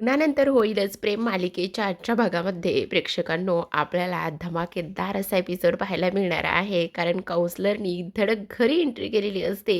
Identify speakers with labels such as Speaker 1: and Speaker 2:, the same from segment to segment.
Speaker 1: लग्नानंतर होईलच प्रेम मालिकेच्या आजच्या भागामध्ये. प्रेक्षकांनो आपल्याला धमाकेदार असा एपिसोड पाहायला मिळणार आहे. कारण काउन्सलरनी धडक घरी एंट्री केलेली असते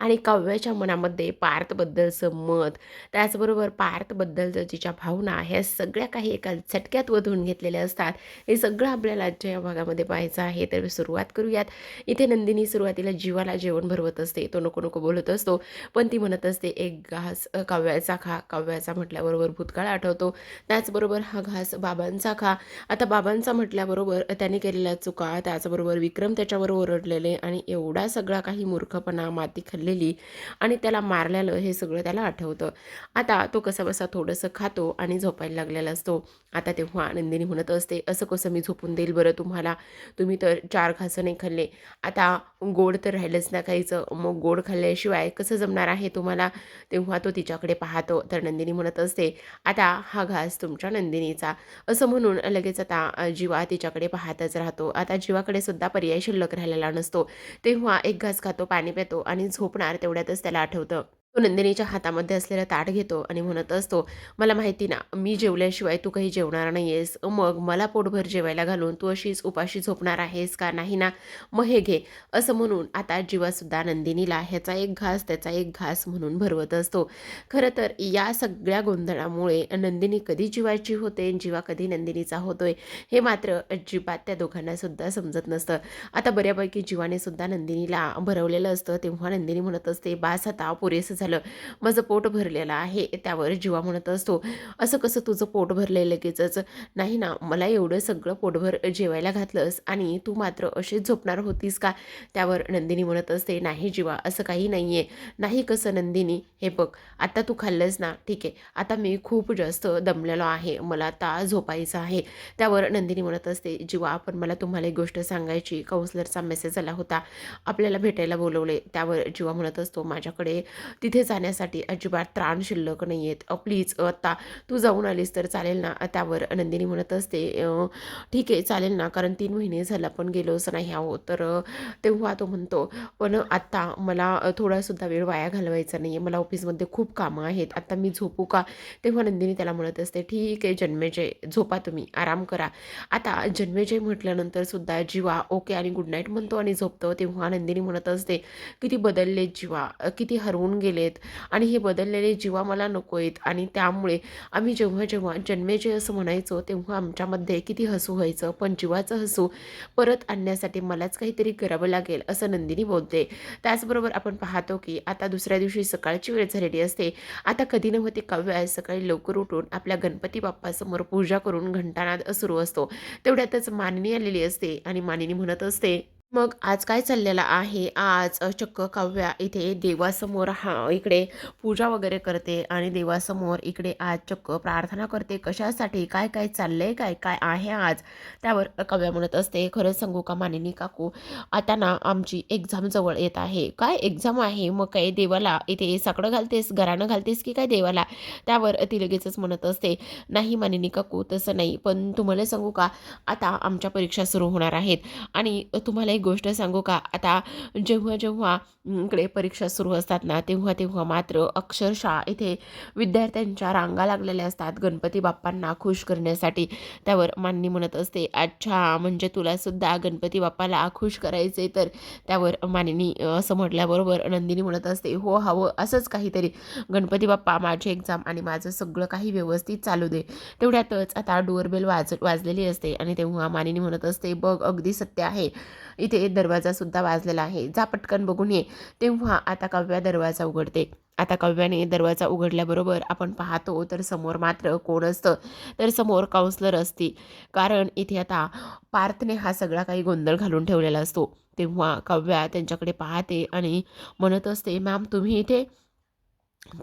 Speaker 1: आणि काव्याच्या मनामध्ये पार्थबद्दलचं मत त्याचबरोबर पार्थबद्दलचं तिच्या भावना ह्या सगळ्या काही एका झटक्यात वधून घेतलेल्या असतात. हे सगळं आपल्याला आजच्या या भागामध्ये पाहायचं आहे. तर सुरुवात करूयात. इथे नंदिनी सुरुवातीला जीवाला जेवण भरवत असते. तो नको नको बोलत असतो. पण ती म्हणत असते एक घास काव्याचा खा. काव्याचा म्हटल्याबरोबर भूतकाळ आठवतो. त्याचबरोबर हा घास बाबांचा खा. आता बाबांचा म्हटल्याबरोबर त्याने केलेल्या चुका त्याचबरोबर विक्रम त्याच्यावर ओरडलेले आणि एवढा सगळा काही मूर्खपणा माती खाल्लेली आणि त्याला मारलेलं हे सगळं त्याला आठवतं. आता तो कसा बसा थोडंसं खातो आणि झोपायला लागलेला असतो. आता तेव्हा आनंदीने म्हणत असते असं कसं मी झोपून देईल बरं तुम्हाला? तुम्ही तर चार घासं नाही खाल्ले. आता गोड तर राहिलंच ना काहीचं मग गोड खाल्ल्याशिवाय कसं जमणार आहे तुम्हाला? तेव्हा तो तिच्याकडे पाहतो. तर नंदिनी म्हणत असते आता हा घास तुमच्या नंदिनीचा. असं म्हणून लगेच आता जीवा तिच्याकडे पाहतच राहतो. आता जीवाकडे सुद्धा पर्याय शिल्लक राहिलेला नसतो. तेव्हा एक घास खातो पाणी पितो आणि झोपणार तेवढ्यातच त्याला आठवतं. तो नंदिनीच्या हातामध्ये असलेलं ताट घेतो आणि म्हणत असतो मला माहिती ना मी जेवल्याशिवाय तू काही जेवणार नाही आहेस मग मला पोटभर जेवायला घालून तू अशीच उपाशी झोपणार आहेस का? नाही ना? मग हे घे. असं म्हणून आता जीवासुद्धा नंदिनीला ह्याचा एक घास त्याचा एक घास म्हणून भरवत असतो. खरं तर या सगळ्या गोंधळामुळे नंदिनी कधी जीवाची होते जीवा कधी नंदिनीचा होतोय हे मात्र अजिबात त्या दोघांनासुद्धा समजत नसतं. आता बऱ्यापैकी जीवाने सुद्धा नंदिनीला भरवलेलं असतं तेव्हा नंदिनी म्हणत असते बास आता पुरेसं झालं. माझं पोट भरलेलं आहे त्यावर जीवा म्हणत असतो. असं कसं तुझं पोट भरलंय लगेचच? नाही ना मला एवढं सगळं पोटभर जेवायला घातलंस आणि तू मात्र अशीच झोपणार होतीस का? त्यावर नंदिनी म्हणत असते नाही जीवा असं काही नाही आहे नाही कसं नंदिनी? हे बघ आता तू खाल्लंस ना ठीक आहे आता मी खूप जास्त दमलेलो आहे मला आता झोपायचं आहे. त्यावर नंदिनी म्हणत असते जीवा आपण मला तुम्हाला एक गोष्ट सांगायची काउन्सलरचा मेसेज आला होता. आपल्याला भेटायला बोलवले. त्यावर जीवा म्हणत असतो माझ्याकडे तिथे जाण्यासाठी अजिबात त्राण शिल्लक नाही आहेत प्लीज आत्ता तू जाऊन आलीस तर चालेल ना? त्यावर नंदिनी म्हणत असते ठीक आहे चालेल ना? कारण तीन महिने झालं पण गेलोच नाही आहो तर तेव्हा तो म्हणतो पण आत्ता मला थोडासुद्धा वेळ वाया घालवायचा नाही आहे मला ऑफिसमध्ये खूप कामं आहेत. आत्ता मी झोपू का? तेव्हा नंदिनी त्याला म्हणत असते ठीक आहे जन्मेजय झोपा तुम्ही. आराम करा. आता जन्मेजय म्हटल्यानंतर सुद्धा जीवा ओके आणि गुड नाईट म्हणतो आणि झोपतो. तेव्हा नंदिनी म्हणत असते किती बदलले जीवा. किती हरवून गेले आहेत. आणि हे बदललेले जीवा मला नको आहेत आणि त्यामुळे आम्ही जेव्हा जेव्हा जन्मेजय असं म्हणायचो तेव्हा आमच्यामध्ये किती हसू व्हायचं पण जीवाचं हसू परत आणण्यासाठी मलाच काहीतरी करावं लागेल असं नंदिनी बोलते. त्याचबरोबर आपण पाहतो की आता दुसऱ्या दिवशी सकाळची वेळ झालेली असते. आता कधी नव्हते काव्य आज सकाळी लवकर उठून आपल्या गणपती बाप्पासमोर पूजा करून घंटानाद सुरू असतो. तेवढ्यातच मानिनी आलेली असते आणि मानिनी म्हणत असते मग आज काय चाललेलं आहे? आज चक्क काव्या इथे देवासमोर हा इकडे पूजा वगैरे करते आणि देवासमोर इकडे आज चक्क प्रार्थना करते. कशासाठी? काय काय चाललंय? काय काय आहे आज? त्यावर काव्या म्हणत असते. खरंच सांगू का मानिनी काकू? आता ना आमची एक्झाम जवळ येत आहे. काय एक्झाम आहे? मग काय देवाला इथे साकडं घालतेस? घरानं घालतेस की काय देवाला? त्यावर ती लगेचच म्हणत असते. नाही मानिनी काकू तसं नाही. पण तुम्हाला सांगू का? आता आमच्या परीक्षा सुरू होणार आहेत आणि तुम्हाला एक गोष्ट सांगू का? आता जेव्हा जेव्हा इकडे परीक्षा सुरू असतात ना तेव्हा तेव्हा मात्र अक्षरशः इथे विद्यार्थ्यांच्या रांगा लागलेल्या असतात गणपती बाप्पांना खुश करण्यासाठी. त्यावर मान्य म्हणत असते अच्छा म्हणजे तुलासुद्धा गणपती बाप्पाला खुश करायचे तर? त्यावर मानिनी असं म्हटल्याबरोबर नंदिनी म्हणत असते हो हवं असंच काहीतरी. गणपती बाप्पा माझी एक्झाम आणि माझं सगळं काही व्यवस्थित चालू दे. तेवढ्यातच आता डोअरबेल वाज वाजलेली असते आणि तेव्हा मानिनी म्हणत असते बघ अगदी सत्य आहे. इथे दरवाजासुद्धा वाजलेला आहे. जा पटकन बघून ये. तेव्हा आता काव्या दरवाजा उघडते. आता काव्याने दरवाजा उघडल्याबरोबर आपण पाहतो तर समोर मात्र कोण असतं? तर समोर काउन्सलर असती. कारण इथे आता पार्थने हा सगळा काही गोंधळ घालून ठेवलेला असतो. तेव्हा काव्या त्यांच्याकडे पाहते आणि म्हणत असते मॅम तुम्ही इथे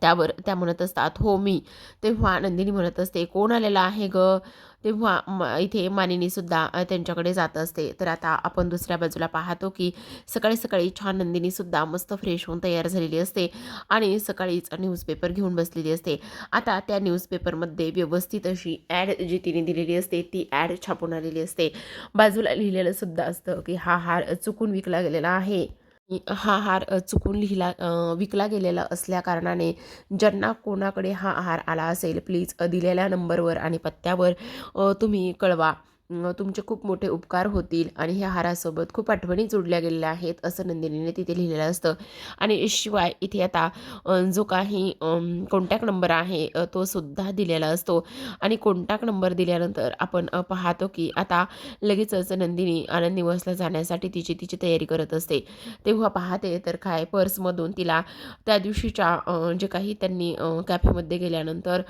Speaker 1: त्यावर त्या म्हणत असतात हो मी. तेव्हा नंदिनी म्हणत असते कोण आलेला आहे ग? तेव्हा म इथे मानिनीसुद्धा त्यांच्याकडे जात असते. तर आता आपण दुसऱ्या बाजूला पाहतो की सकाळी सकाळी छान नंदिनीसुद्धा मस्त फ्रेश होऊन तयार झालेली असते आणि सकाळीच न्यूजपेपर घेऊन बसलेली असते. आता त्या न्यूजपेपरमध्ये व्यवस्थित अशी ॲड जी तिने दिलेली असते ती ॲड छापून आलेली असते. बाजूला लिहिलेलं सुद्धा असतं की हा हार चुकून विकला गेलेला आहे. हा हार चुकून लिहिला विकला गेलेला असल्या कारणाने ज्यांना कोणाकडे हा हार आला असेल प्लीज दिलेल्या नंबरवर आणि पत्त्यावर तुम्ही कळवा. तुमचे खूप मोठे उपकार होतील आणि ह्या हारासोबत खूप आठवणी जोडल्या गेलेल्या आहेत असं नंदिनीने तिथे लिहिलेलं असतं. आणि शिवाय इथे आता जो काही कॉन्टॅक्ट नंबर आहे तो सुद्धा दिलेला असतो. आणि कॉन्टॅक्ट नंबर दिल्यानंतर आपण पाहतो की आता लगेचच नंदिनी आनंद निवासला जाण्यासाठी तिची तिची तयारी करत असते. तेव्हा पाहते तर काय पर्समधून तिला त्या दिवशीच्या जे काही त्यांनी कॅफेमध्ये गेल्यानंतर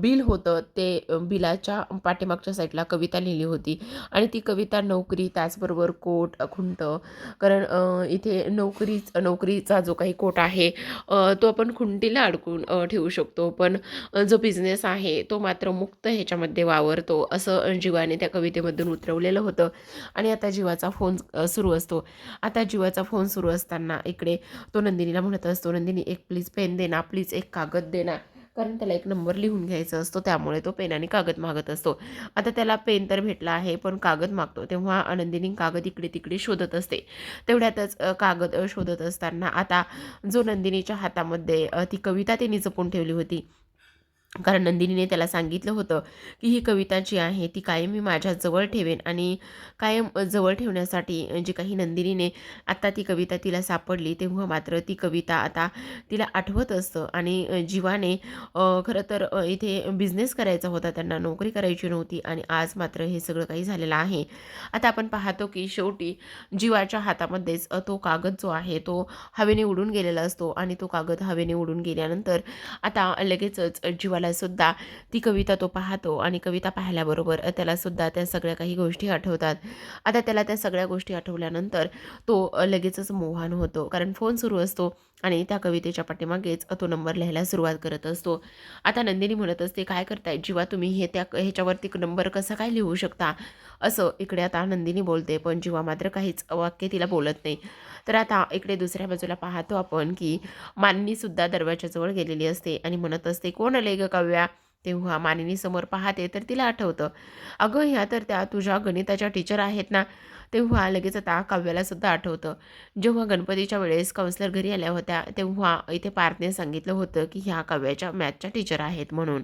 Speaker 1: बिल होतं ते बिलाच्या पाठीमागच्या साईडला कविता लिहिली होती. आणि ती कविता नोकरी त्याचबरोबर कोट खुंट कारण इथे नोकरीच नोकरीचा जो काही कोट आहे तो आपण खुंटीला अडकून ठेवू शकतो. पण जो बिझनेस आहे तो मात्र मुक्त ह्याच्यामध्ये वावरतो असं जीवाने त्या कवितेमधून उतरवलेलं होतं. आणि आता जीवाचा फोन सुरू असतो. आता जीवाचा फोन सुरू असताना इकडे तो नंदिनीला म्हणत असतो नंदिनी एक प्लीज पेन देना प्लीज एक कागद देना. कारण त्याला एक नंबर लिहून घ्यायचा असतो त्यामुळे तो पेन आणि कागद मागत असतो. आता त्याला पेन तर भेटला आहे पण कागद मागतो तेव्हा आनंदिनी कागद इकडे तिकडे शोधत असते. तेवढ्यातच कागद शोधत असताना आता जो नंदिनीच्या हातामध्ये ती कविता तिने जपून ठेवली होती कारण नंदिनीने त्याला सांगितलं होतं की ही कविता जी आहे ती कायम मी माझ्या जवळ ठेवेन आणि कायम जवळ ठेवण्यासाठी जी काही नंदिनीने आत्ता ती कविता तिला सापडली तेव्हा मात्र ती कविता आता तिला आठवत असतं आणि जीवाने खरं तर इथे बिझनेस करायचा होता त्यांना नोकरी करायची नव्हती आणि आज मात्र हे सगळं काही झालेलं आहे. आता आपण पाहतो की शेवटी जीवाच्या हातामध्येच तो कागद जो आहे तो हवेने उडून गेलेला असतो आणि तो कागद हवेने उडून गेल्यानंतर आता लगेचच जीवा सुद्धा ती कविता तो पाहतो आणि कविता पाहिल्याबरोबर त्याला सुद्धा त्या सगळ्या काही गोष्टी आठवतात आता त्याला त्या सगळ्या गोष्टी आठवल्यानंतर तो लगेचच मोहान होतो कारण फोन सुरू असतो आणि त्या कवितेच्या पाठीमागेच तो नंबर लिहायला सुरुवात करत असतो. आता नंदिनी म्हणत असते काय करताय? जीवा तुम्ही हे त्या ह्याच्यावरती नंबर कसा काय लिहू शकता? असं इकडे आता नंदिनी बोलते पण जीवा मात्र काहीच वाक्य तिला बोलत नाही. तर आता इकडे दुसऱ्या बाजूला पाहतो आपण की माननीसुद्धा दरवाजाजवळ गेलेली असते आणि म्हणत असते कोण आले ग काव्या? तेव्हा मानिनी समोर पाहते तर तिला आठवतं अगं ह्या तर त्या तुझ्या गणिताच्या टीचर आहेत ना. तेव्हा लगेच आता काव्याला सुद्धा आठवतं. जेव्हा गणपतीच्या वेळेस काउन्सलर घरी आल्या होत्या तेव्हा इथे पार्थने सांगितलं होतं की ह्या काव्याच्या मॅथच्या टीचर आहेत म्हणून.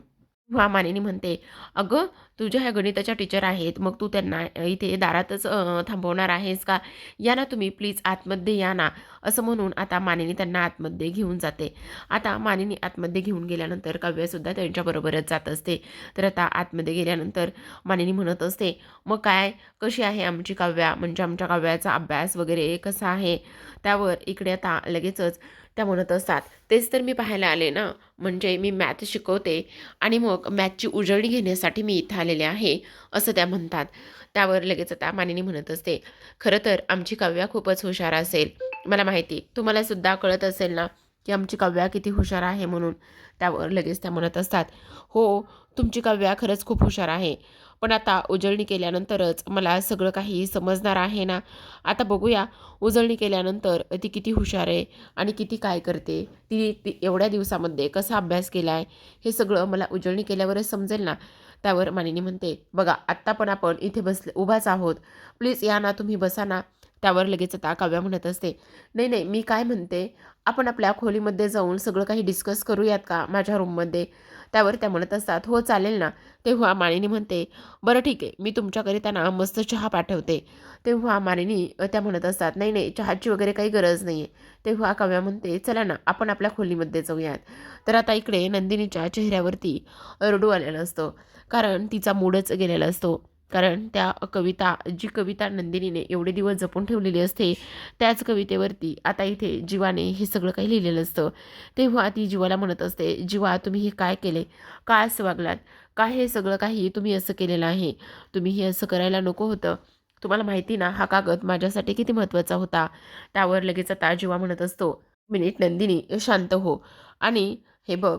Speaker 1: तेव्हा मानिनी म्हणते अगं तुझ्या ह्या गणिताच्या टीचर आहेत मग तू त्यांना इथे दारातच थांबवणार आहेस का? या ना तुम्ही प्लीज आतमध्ये या ना. असं म्हणून आता मानिनी त्यांना आतमध्ये घेऊन जाते. आता मानिनी आतमध्ये घेऊन गेल्यानंतर काव्यसुद्धा त्यांच्याबरोबरच जात असते. तर आता आतमध्ये गेल्यानंतर मानिनी म्हणत असते मग काय कशी आहे आमची काव्या? म्हणजे आमच्या काव्याचा अभ्यास वगैरे कसा आहे? त्यावर इकडे आता लगेचच त्या म्हणत असतात. तेच तर मी पाहायला आले ना. म्हणजे मी मॅथ शिकवते आणि मग मॅथची उजळणी घेण्यासाठी मी इथं आलेले आहे असं त्या म्हणतात. त्यावर लगेच आता मानिनी म्हणत असते खरं तर आमची काव्या खूपच हुशार असेल. मला माहिती तुम्हाला सुद्धा कळत असेल ना की आमची काव्या किती हुशार आहे म्हणून? त्यावर लगेच त्या म्हणत असतात. हो तुमची काव्या खरंच खूप हुशार आहे. पण आता उजळणी केल्यानंतरच मला सगळं काही समजणार आहे ना? आता बघूया उजळणी केल्यानंतर ती किती हुशार आहे आणि किती काय करते? ती ती एवढ्या दिवसामध्ये कसा अभ्यास केला आहे हे सगळं मला उजळणी केल्यावरच समजेल ना? त्यावर मानिनी म्हणते बघा आत्ता पण आपण इथे बसले उभाच आहोत. प्लीज या ना तुम्ही बसा ना. त्यावर लगेच आता काव्या म्हणत असते नाही नाही मी काय म्हणते? आपण आपल्या खोलीमध्ये जाऊन सगळं काही डिस्कस करूयात का माझ्या रूममध्ये? त्यावर त्या म्हणत असतात हो चालेल ना. तेव्हा मालिनी म्हणते बरं ठीक आहे मी तुमच्याकरिता ना मस्त चहा पाठवते. तेव्हा मानिनी त्या म्हणत असतात नाही नाही चहाची वगैरे काही गरज नाही आहे तेव्हा काव्या म्हणते चला ना आपण आपल्या खोलीमध्ये जाऊयात. तर आता इकडे नंदिनीच्या चेहऱ्यावरती रडू आलेला असतो कारण तिचा मूडच गेलेला असतो. कारण त्या कविता जी कविता नंदिनीने एवढे दिवस जपून ठेवलेली असते त्याच कवितेवरती आता इथे जीवाने हे सगळं काही लिहिलेलं असतं. तेव्हा ती जीवाला म्हणत असते जीवा तुम्ही हे काय केले? काय असं वागलात? काय हे सगळं काही तुम्ही असं केलेलं आहे? तुम्ही हे असं करायला नको होतं. तुम्हाला माहिती ना हा कागद माझ्यासाठी किती महत्त्वाचा होता. त्यावर लगेच आता जीवा म्हणत असतो मिनिट नंदिनी शांत हो. आणि हे बघ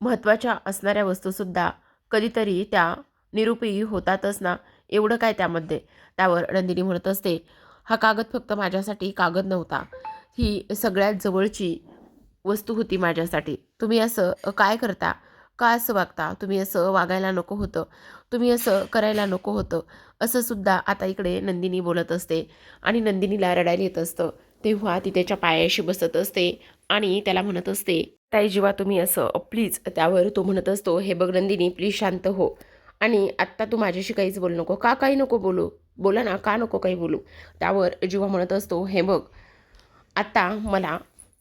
Speaker 1: महत्त्वाच्या असणाऱ्या वस्तूसुद्धा कधीतरी त्या निरुपयोगी होतातच ना? एवढं काय त्यामध्ये? त्यावर नंदिनी म्हणत असते हा कागद फक्त माझ्यासाठी कागद नव्हता. ही सगळ्यात जवळची वस्तू होती माझ्यासाठी. तुम्ही असं काय करता? का असं वागता? तुम्ही असं वागायला नको होतं. तुम्ही असं करायला नको होतं. असं सुद्धा आता इकडे नंदिनी बोलत असते आणि नंदिनीला रडायला येत असतं. तेव्हा ती त्याच्या पायाशी बसत असते आणि त्याला म्हणत असते ताई जेव्हा तुम्ही असं प्लीज त्यावर तो म्हणत असतो हे बघ नंदिनी प्लीज शांत हो. आणि आत्ता तू माझ्याशी काहीच बोलू नको. का काही नको बोलू? बोला ना का नको काही बोलू? त्यावर जेव्हा म्हणत असतो हे बघ आत्ता मला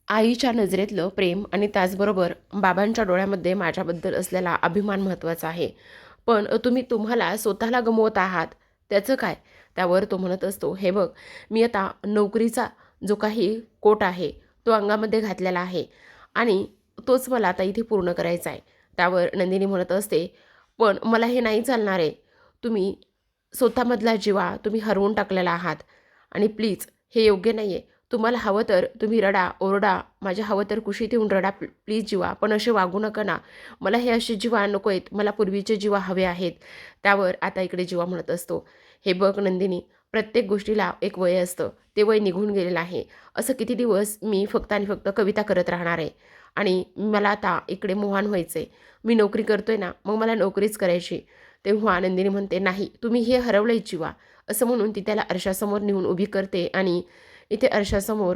Speaker 1: आईच्या नजरेतलं प्रेम आणि त्याचबरोबर बाबांच्या डोळ्यामध्ये माझ्याबद्दल असलेला अभिमान महत्त्वाचा आहे. पण तुम्ही तुम्हाला स्वतःला गमवत आहात. त्याचं काय? त्यावर तो म्हणत असतो हे बघ मी आता नोकरीचा जो काही कोट आहे तो अंगामध्ये घातलेला आहे आणि तोच मला आता इथे पूर्ण करायचा आहे. त्यावर नंदिनी म्हणत असते पण मला हे नाही चालणार आहे. तुम्ही स्वतःमधला जीवा तुम्ही हरवून टाकलेला आहात. आणि प्लीज हे योग्य नाही आहे. तुम्हाला हवं तर तुम्ही रडा ओरडा माझ्या हवं तर कुशीत येऊन रडा. प्लीज जीवा पण असे वागू नका ना. मला हे असे जीवा नको आहेत. मला पूर्वीचे जीवा हवे आहेत. त्यावर आता इकडे जीवा म्हणत असतो. हे बघ नंदिनी प्रत्येक गोष्टीला एक वय असतं. ते वय निघून गेलेलं आहे. असं किती दिवस मी फक्त आणि फक्त कविता करत राहणार आहे. आणि मला आता इकडे मोहान व्हायचं आहे मी नोकरी करतोय ना मग मला नोकरीच करायची. तेव्हा आनंदीने म्हणते नाही तुम्ही हे हरवलंय जीवा. असं म्हणून ती त्याला अर्शासमोर नेऊन उभी करते आणि इथे अर्शासमोर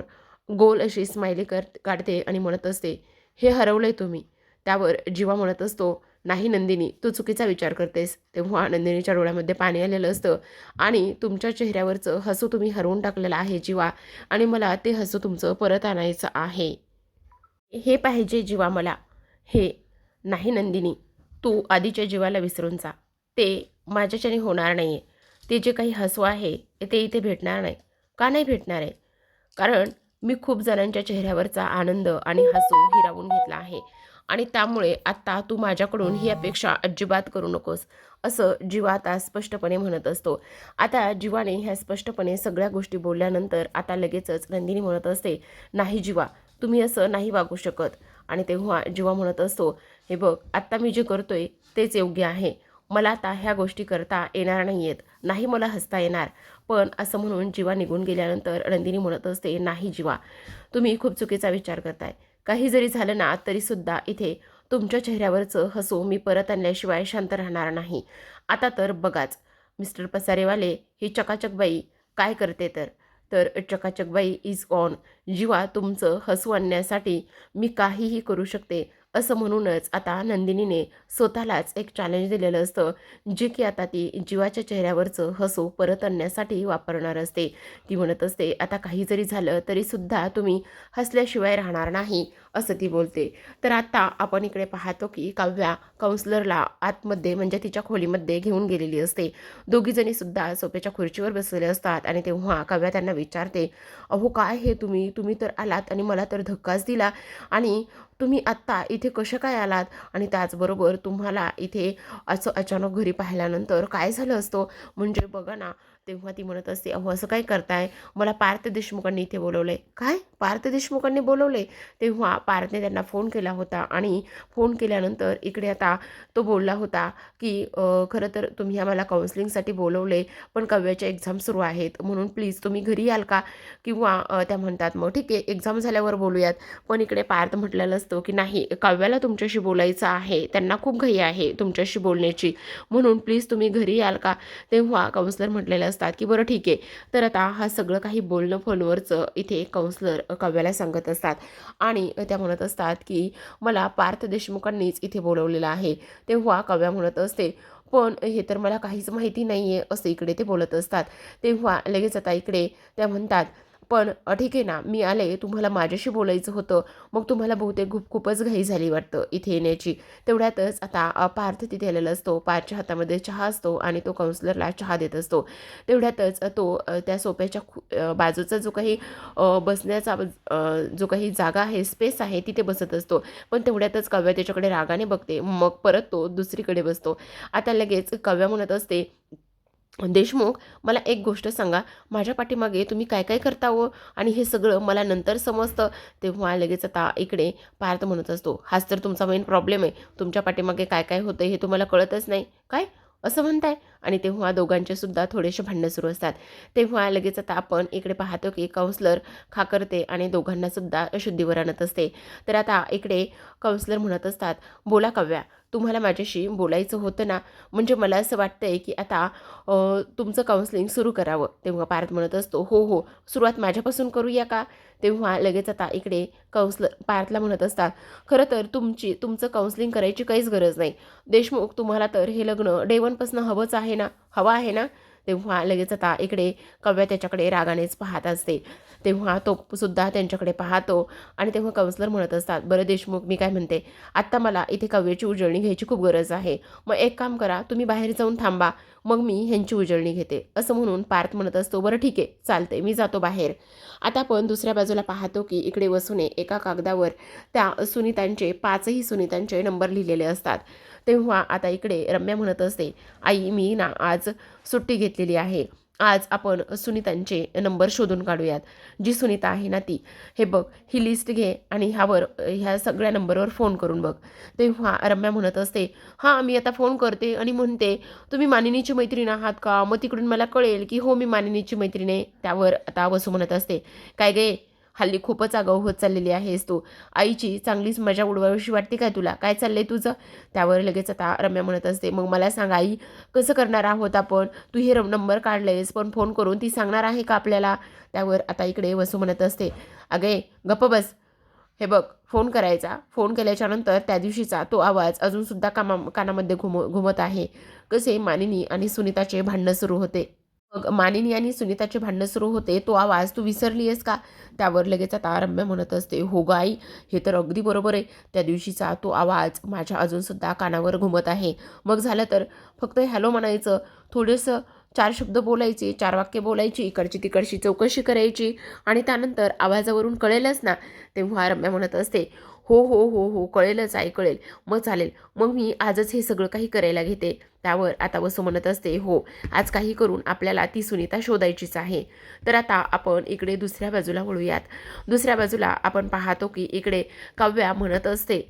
Speaker 1: गोल अशी स्माइली कर काढते आणि म्हणत असते हे हरवलंय तुम्ही. त्यावर जीवा म्हणत असतो नाही नंदिनी तू चुकीचा विचार करतेस. तेव्हा नंदिनीच्या डोळ्यामध्ये पाणी आलेलं असतं आणि तुमच्या चेहऱ्यावरचं हसू तुम्ही हरवून टाकलेलं आहे जीवा आणि मला ते हसू तुमचं परत आणायचं आहे. हे पाहिजे जीवा मला. हे नाही नंदिनी तू आधीच्या जीवाला विसरून जा. ते माझ्याच्याने होणार नाही आहे ते जे काही हसू आहे ते इथे भेटणार नाही. का नाही भेटणार आहे? कारण मी खूप जणांच्या चेहऱ्यावरचा आनंद आणि हसू हिरावून घेतला आहे. आणि त्यामुळे आत्ता तू माझ्याकडून ही अपेक्षा अजिबात करू नकोस असं जीवा आता स्पष्टपणे म्हणत असतो. आता जीवाने ह्या स्पष्टपणे सगळ्या गोष्टी बोलल्यानंतर आता लगेचच नंदिनी म्हणत असते नाही जीवा तुम्ही असं नाही वागू शकत. आणि तेव्हा जेव्हा म्हणत असतो हे बघ आत्ता मी जे करतोय तेच योग्य आहे. मला आता ह्या गोष्टी करता येणार नाही आहेत नाही मला हसता येणार. पण असं म्हणून जीवा निघून गेल्यानंतर नंदिनी म्हणत असते नाही जीवा तुम्ही खूप चुकीचा विचार करताय. काही जरी झालं ना तरीसुद्धा इथे तुमच्या चेहऱ्यावरचं हसू मी परत आणल्याशिवाय शांत राहणार नाही. आता तर बघाच. मिस्टर पसारेवाले ही चकाचकबाई काय करते तर? तर चकाचकबाई इज ऑन जीवा तुमचं हसू आणण्यासाठी मी काहीही करू शकते. असं म्हणूनच आता नंदिनीने स्वतःलाच एक चॅलेंज दिलेलं असतं जे की आता ती जीवाच्या चेहऱ्यावरचं हसू परत आणण्यासाठी वापरणार असते. ती म्हणत असते आता काही जरी झालं तरीसुद्धा तुम्ही हसल्याशिवाय राहणार नाही असं ती बोलते. तर आता आपण इकडे पाहतो की काव्या काउन्सलरला आतमध्ये म्हणजे तिच्या खोलीमध्ये घेऊन गेलेली असते. दोघीजणी सुद्धा सोप्याच्या खुर्चीवर बसलेले असतात आणि तेव्हा काव्या त्यांना विचारते अहो काय हे तुम्ही? तुम्ही तर आलात आणि मला तर धक्काच दिला आणि तुम्ही आत्ता इथे कसे काय आलात? आणि त्याचबरोबर तुम्हाला इथे असं अचानक घरी पाहिल्यानंतर काय झालं असतं? म्हणजे बघा ना तेव्हा ती म्हणत असते अहो असं काय करताय? मला पार्थ देशमुखांनी इथे बोलवलंय. काय? पार्थ देशमुखांनी बोलवले तेव्हा पार्थने त्यांना फोन केला होता आणि फोन केल्यानंतर इकडे आता तो बोलला होता की खरं तर तुम्ही आम्हाला काउन्सिलिंगसाठी बोलवले पण काव्याच्या एक्झाम सुरू आहेत म्हणून प्लीज तुम्ही घरी याल का? किंवा त्या म्हणतात मग ठीक आहे एक्झाम झाल्यावर बोलूयात. पण इकडे पार्थ म्हटलेलं असतो की नाही काव्याला तुमच्याशी बोलायचं आहे त्यांना खूप घाई आहे तुमच्याशी बोलण्याची म्हणून प्लीज तुम्ही घरी याल का? तेव्हा काउन्सिलर म्हटलेले असतात की बरं ठीक आहे. तर आता हा सगळं काही बोलणं फोनवरचं इथे काउन्सलर काव्याला सांगत असतात. आणि त्या म्हणत असतात की मला पार्थ देशमुखांनीच इथे बोलवलेलं आहे. तेव्हा काव्या म्हणत असते पण हे तर मला काहीच माहिती नाही आहे असं इकडे ते बोलत असतात. तेव्हा लगेच आता इकडे त्या म्हणतात पण ठीक आहे ना मी आले तुम्हाला माझ्याशी बोलायचं होतं. मग तुम्हाला बहुतेक खूप खूपच घाई झाली वाटतं इथे येण्याची. तेवढ्यातच आता पार्थ तिथे आलेला असतो. पार्थच्या हातामध्ये चहा असतो आणि तो काउन्सिलरला चहा देत असतो. तेवढ्यातच तो त्या सोप्याच्या खु बाजूचा जो काही बसण्याचा जो काही जागा आहे स्पेस आहे तिथे बसत असतो. पण तेवढ्यातच काव्या त्याच्याकडे रागाने बघते. मग परत तो दुसरीकडे बसतो. आता लगेच काव्या म्हणत असते देशमुख मला एक गोष्ट सांगा. माझ्या पाठीमागे तुम्ही काय काय करता हो? आणि हे सगळं मला नंतर समजतं. तेव्हा लगेच आता इकडे पार्थ म्हणत असतो हाच तर तुमचा मेन प्रॉब्लेम आहे. तुमच्या पाठीमागे काय काय होतं हे तुम्हाला कळतच नाही. काय? असं म्हणताय? आणि तेव्हा दोघांचे सुद्धा थोडेसे भांडणं सुरू असतात. तेव्हा लगेच आता आपण इकडे पाहतो की काउन्सलर खाकरते आणि दोघांना सुद्धा शुद्धीवर आणत असते. तर आता इकडे काउन्सलर म्हणत असतात बोला काव्या तुम्हाला माझ्याशी बोलायचं होतं ना म्हणजे मला असं वाटतं आहे की आता तुमचं काउन्सलिंग सुरू करावं. तेव्हा पार्थ म्हणत असतो हो हो सुरुवात माझ्यापासून करूया का? तेव्हा लगेच आता इकडे काउन्सलर पार्थला म्हणत असतात खरं तर तुमची तुमचं काउन्सलिंग करायची काहीच गरज नाही. देशमुख तुम्हाला तर हे लग्न डेवनपासून हवंच आहे ना हवं आहे ना? तेव्हा लगेच आता इकडे कव्या त्याच्याकडे रागानेच पाहत असते. तेव्हा तो सुद्धा त्यांच्याकडे पाहतो आणि तेव्हा काउन्सलर म्हणत असतात बरं देशमुख मी काय म्हणते? आत्ता मला इथे कव्याची उजळणी घ्यायची खूप गरज आहे. मग एक काम करा तुम्ही बाहेर जाऊन थांबा. मग मी ह्यांची उजळणी घेते. असं म्हणून पार्थ म्हणत असतो बरं ठीक आहे चालते मी जातो बाहेर. आता आपण दुसऱ्या बाजूला पाहतो की इकडे वसूने एका कागदावर त्या सुनीतांचे पाचही सुनीतांचे नंबर लिहिलेले असतात. तेव्हा आता इकडे रम्या म्हणत असते आई मी ना आज सुट्टी घेतलेली आहे. आज आपण सुनीतांचे नंबर शोधून काढूयात. जी सुनीता आहे ना ती. हे बघ ही लिस्ट घे आणि ह्यावर ह्या सगळ्या नंबरवर फोन करून बघ. तेव्हा रम्या म्हणत असते हां मी आता फोन करते आणि म्हणते तुम्ही मानिनीची मैत्रीण आहात का? मग तिकडून मला कळेल की हो मी मानिनीची मैत्रीण आहे. त्यावर आता वसू म्हणत असते काय गे हल्ली खूपच आगाऊ होत चाललेली आहेस तू. आईची चांगलीच मजा उडवावीशी वाटते काय तुला? काय चाललंय तुझं? त्यावर लगेच आता रम्या म्हणत असते. मग मला सांग आई कसं करणार आहोत आपण? तू हे रम- नंबर काढलेस पण फोन करून ती सांगणार आहे का आपल्याला? त्यावर आता इकडे वसू म्हणत असते. अगे गप्प बस. हे बघ फोन करायचा. फोन केल्याच्यानंतर त्या दिवशीचा तो आवाज अजूनसुद्धा कामा कानामध्ये घुम घुमत आहे. कसे मानिनी आणि सुनीताचे भांडणं सुरू होते. मग मानिनी आणि सुनीताचे भांडणं सुरू होते. तो आवाज तू विसरली आहेस का? त्यावर लगेच आता रम्या म्हणत असते. हो गाई हे तर अगदी बरोबर आहे. त्या दिवशीचा तो आवाज माझ्या अजूनसुद्धा कानावर घुमत आहे. मग झालं तर फक्त हॅलो म्हणायचं. थोडंसं चार शब्द बोलायचे चार वाक्य बोलायची इकडची तिकडची चौकशी करायची आणि त्यानंतर आवाजावरून कळेलच ना? तेव्हा रम्या म्हणत असते. हो हो हो हो कळेलच आई कळेल. मग चालेल. मग मी आजच हे सगळं काही करायला घेते. त्यावर आता वसू म्हणत असते हो आज काही करून आपल्याला ती सुनीता शोधायचीच आहे. तर आता आपण इकडे दुसऱ्या बाजूला वळूयात. दुसऱ्या बाजूला आपण पाहतो की इकडे काव्या म्हणत असते.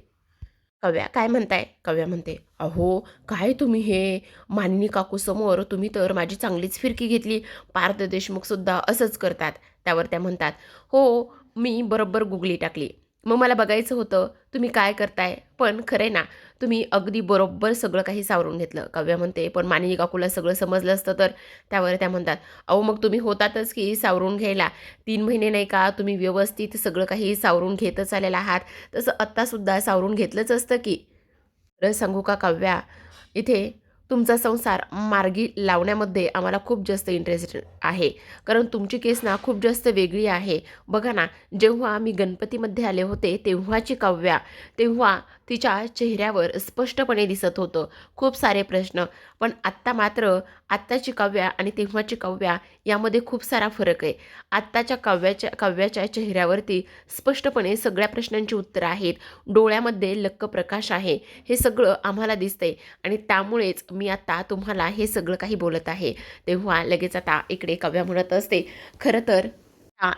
Speaker 1: कव्या काय म्हणताय? कव्या म्हणते अहो काय तुम्ही हे मानिनी काकूसमोर तुम्ही तर माझी चांगलीच फिरकी घेतली. पार्थ देशमुखसुद्धा असंच करतात. त्यावर त्या म्हणतात हो मी बरोबर गुगली टाकली. मग मला बघायचं होतं तुम्ही काय करताय? पण खरे ना तुम्ही अगदी बरोबर सगळं काही सावरून घेतलं. काव्या म्हणते पण मानिनी काकूला सगळं समजलं असतं तर त्यावर त्या म्हणतात अहो मग तुम्ही होतातच की सावरून घ्यायला? तीन महिने नाही का तुम्ही व्यवस्थित सगळं काही सावरून घेतच आलेला आहात? तसं आत्तासुद्धा सावरून घेतलंच असतं की. खरं सांगू का काव्या? इथे तुमचा संसार मार्गी लावण्यामध्ये आम्हाला खूप जास्त इंटरेस्ट आहे. कारण तुमची केस ना खूप जास्त वेगळी आहे. बघा ना जेव्हा मी गणपतीमध्ये आले होते तेव्हाची काव्या तेव्हा तिच्या चेहऱ्यावर स्पष्टपणे दिसत होतं. खूप सारे प्रश्न. पण आत्ता मात्र आत्ताची काव्या आणि तेव्हाची काव्या यामध्ये खूप सारा फरक आहे. आत्ताच्या काव्याच्या काव्याच्या चेहऱ्यावरती स्पष्टपणे सगळ्या प्रश्नांची उत्तरं आहेत. डोळ्यामध्ये लक्क प्रकाश आहे. हे सगळं आम्हाला दिसतंय. आणि त्यामुळेच मी आत्ता तुम्हाला हे सगळं काही बोलत आहे. तेव्हा लगेच आता इकडे काव्या म्हणत असते. खरं तर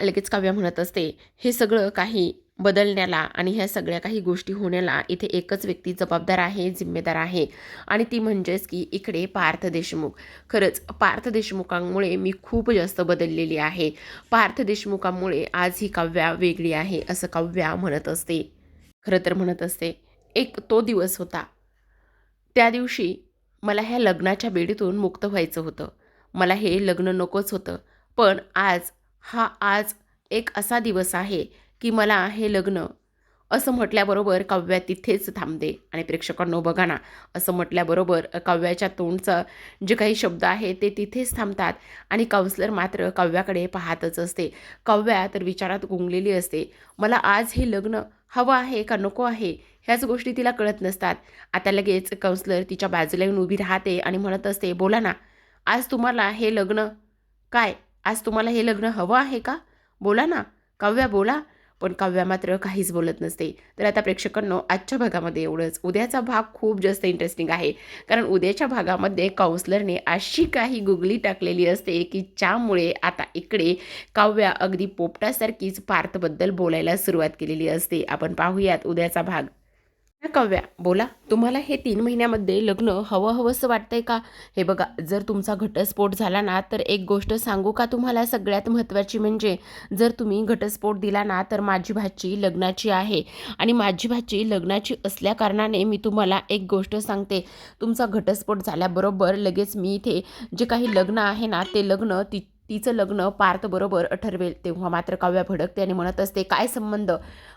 Speaker 1: लगेच काव्या म्हणत असते. हे सगळं काही बदलण्याला आणि ह्या सगळ्या काही गोष्टी होण्याला इथे एकच व्यक्ती जबाबदार आहे जिम्मेदार आहे. आणि ती म्हणजेच की इकडे पार्थ देशमुख. खरंच पार्थ देशमुखांमुळे मी खूप जास्त बदललेली आहे. पार्थ देशमुखांमुळे आज ही काव्या वेगळी आहे असं काव्या म्हणत असते. खरं तर म्हणत असते. एक तो दिवस होता. त्या दिवशी मला ह्या लग्नाच्या बेडीतून मुक्त व्हायचं होतं. मला हे लग्न नकोच होतं. पण आज हा आज एक असा दिवस आहे की मला हे लग्न असं म्हटल्याबरोबर काव्या तिथेच थांबते. आणि प्रेक्षकांनो बघा ना असं म्हटल्याबरोबर काव्याच्या तोंडचं जे काही शब्द आहे ते तिथेच थांबतात. आणि काउन्सलर मात्र काव्याकडे पाहतच असते. काव्या तर विचारात गुंगलेली असते. मला आज हे लग्न हवं आहे का नको आहे? ह्याच गोष्टी तिला कळत नसतात. आता लगेच काउन्सलर तिच्या बाजूला येऊन उभी राहते आणि म्हणत असते बोला ना आज तुम्हाला हे लग्न काय? आज तुम्हाला हे लग्न हवं आहे का? बोला ना काव्या बोला पण काव्या मात्र काहीच बोलत नसते. तर आता प्रेक्षकांनो आजच्या भागामध्ये एवढंच. उद्याचा भाग खूप जास्त इंटरेस्टिंग आहे. कारण उद्याच्या भागामध्ये काउन्सलरने अशी काही गुगली टाकलेली असते की ज्यामुळे आता इकडे काव्या अगदी पोपटासारखीच पार्थबद्दल बोलायला सुरुवात केलेली असते. आपण पाहूयात उद्याचा भाग. कव्या? बोला. तुम्हाला हे तीन महिन्यामध्ये लग्न हवं हवंसं वाटतंय का? हे बघा जर तुमचा घटस्फोट झाला ना तर एक गोष्ट सांगू का तुम्हाला सगळ्यात महत्त्वाची म्हणजे जर तुम्ही घटस्फोट दिला ना तर माझी भाची लग्नाची आहे. आणि माझी भाची लग्नाची असल्या कारणाने मी तुम्हाला एक गोष्ट सांगते. तुमचा घटस्फोट झाल्याबरोबर लगेच मी इथे जे काही लग्न आहे ना ते लग्न ती तिचं लग्न पार्थ बरोबर ठरवेल तेव्हा मात्र काव्या भडकते आणि म्हणत असते काय संबंध?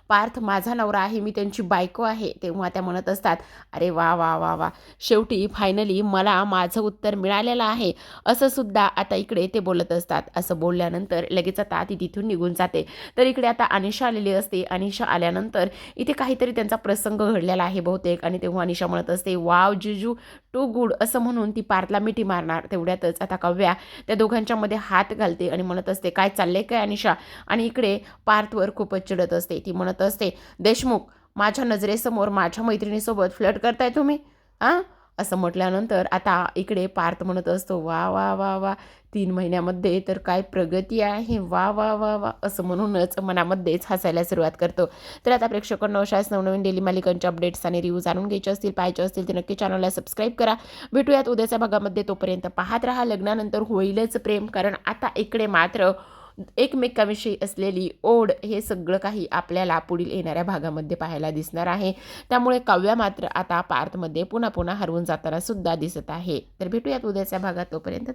Speaker 1: पार्थ माझा नवरा आहे मी त्यांची बायको आहे. तेव्हा त्या म्हणत असतात अरे वा वा वा वा. शेवटी फायनली मला माझं उत्तर मिळालेलं आहे. असं सुद्धा आता इकडे ते बोलत असतात. असं बोलल्यानंतर लगेच आता ती तिथून निघून जाते. तर इकडे आता अनिशा आलेली असते. अनिशा आल्यानंतर इथे काहीतरी त्यांचा प्रसंग घडलेला आहे बहुतेक. आणि तेव्हा अनिशा म्हणत असते वाव जिजू टू गुड. असं म्हणून ती पार्थला मिठी मारणार. तेवढ्यातच आता कव्या त्या दोघांच्यामध्ये हा हात घालते आणि म्हणत असते काय चालले काय अनिशा? आणि इकडे पार्थवर खूपच चिडत असते. ती म्हणत असते देशमुख माझ्या नजरेसमोर माझ्या मैत्रिणीसोबत फ्लट करताय तुम्ही? हां? असं म्हटल्यानंतर आता इकडे पार्थ म्हणत असतो वा वा वा वा तीन महिन्यामध्ये तर काय प्रगती आहे वा वा वा वा असं म्हणूनच मनामध्येच हसायला सुरुवात करतो. तर आता प्रेक्षकांना अशाच नवनवीन डेली मालिकांच्या अपडेट्स आणि रिव्ह्यू जाणून घ्यायचे असतील पाहायचे असतील ते नक्की चॅनलला सबस्क्राईब करा. भेटूयात उद्याच्या भागामध्ये तोपर्यंत पाहत राहा. लग्नानंतर होईलच प्रेम कारण आता इकडे मात्र एकमेकाविषयी असलेली ओढ हे सगळं काही आपल्याला पुढील येणाऱ्या भागामध्ये पाहायला दिसणार आहे. त्यामुळे काव्या मात्र आता पार्थमध्ये पुन्हा पुन्हा हरवून जाताना सुद्धा दिसत आहे. तर भेटूयात उद्याच्या भागात. तोपर्यंत